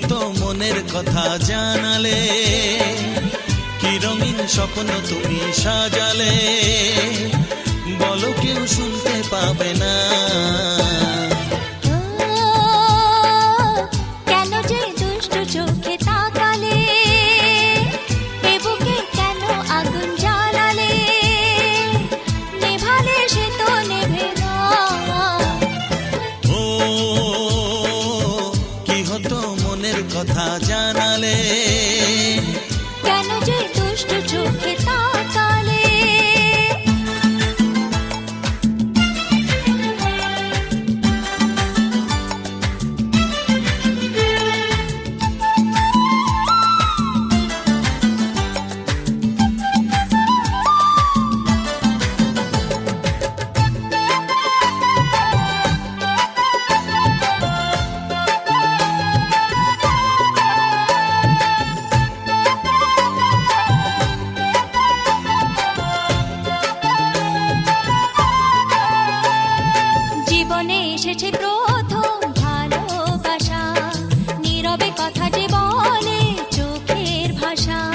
মতো মনের কথা জানালে। কি রঙিন স্বপ্ন তুমি সাজালে। বলো কেউ শুনতে পাবে না মনের কথা জানালে জীবনে এসেছে প্রথম ভালোবাসা। নীরবে কথা যে বলে চোখের ভাষা।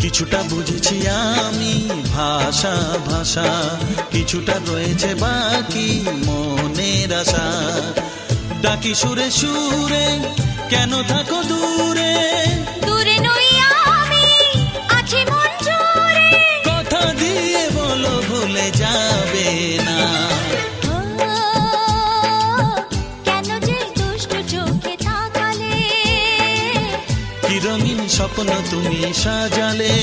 কিছুটা বুঝেছি আমি ভাষা ভাষা। কিছুটা রয়েছে বাকি মনের আশা। ডাকি সুরে সুরে, কেন থাকো দূরে? স্বপ্ন তুমি সাজালে।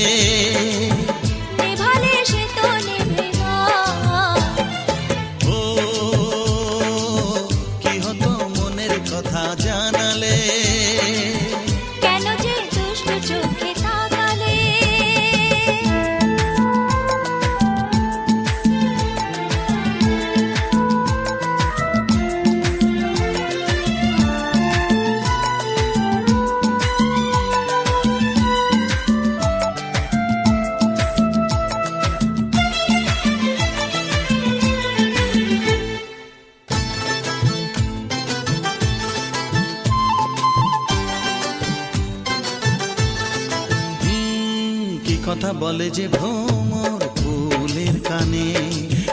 কথা বলে যে ভ্রমর ফুলের কানে।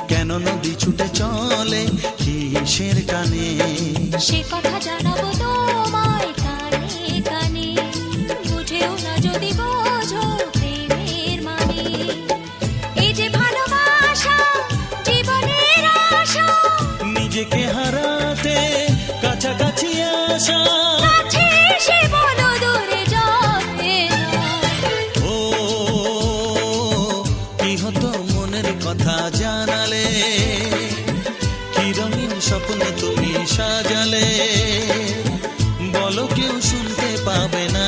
কেন নদী ছুটে চলে কিসের কানে? সে কথা জানাব সাজালে বলো কেউ শুনতে পাবে না।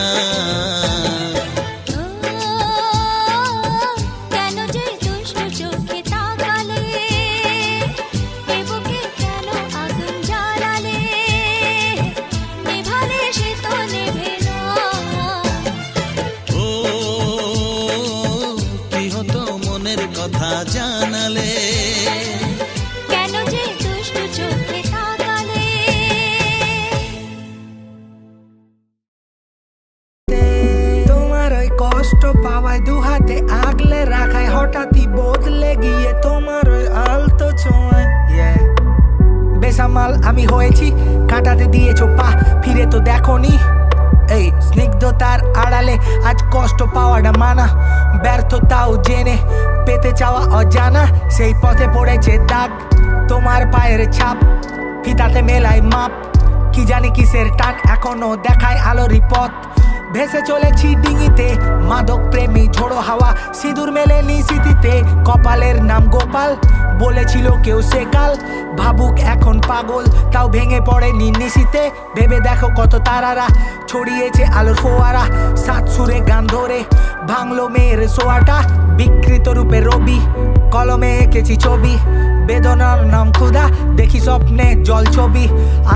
কথা যে কষ্ট পাওয়ায় দু হাতে আগলে রাখায় হঠাৎই বদলে গিয়ে তোমার ওই আলতো ছোঁয়ায় বেসামাল আমি হয়েছি, কাটাতে দিয়েছ পা, ফিরে তো দেখোনি। এই স্নিগ্ধতার আড়ালে আজ কষ্ট পাওয়াটা মানা, ব্যর্থতাও জেনে পেতে চাওয়া অজানা, সেই পথে পড়েছে দাগ, তোমার পায়ের ছাপ, ফিতাতে মেলায় মাপ, কি জানি কিসের টান, এখনও দেখায় আলোরই পথ। ভেসে চলেছি ডিঙিতে। মাদক প্রেমী ঝোড়ো হাওয়া, সিঁদুর মেলে স্মৃতিতে। কপালের নাম গোপাল, বলেছিল কেউ সেকাল ভাবুক এখন পাগল, তাও ভেঙে পড়ে নিশিতে। ভেবে দেখো কত তারারা, ছড়িয়েছে আলোর ফোয়ারা। সাত সুরে গান ধরে ভাঙলো মেয়ের সোয়াটা বিকৃত রূপে রবি, কলমে এঁকেছি ছবি। বেদনার নাম ক্ষুধা, দেখি স্বপ্নে জল ছবি।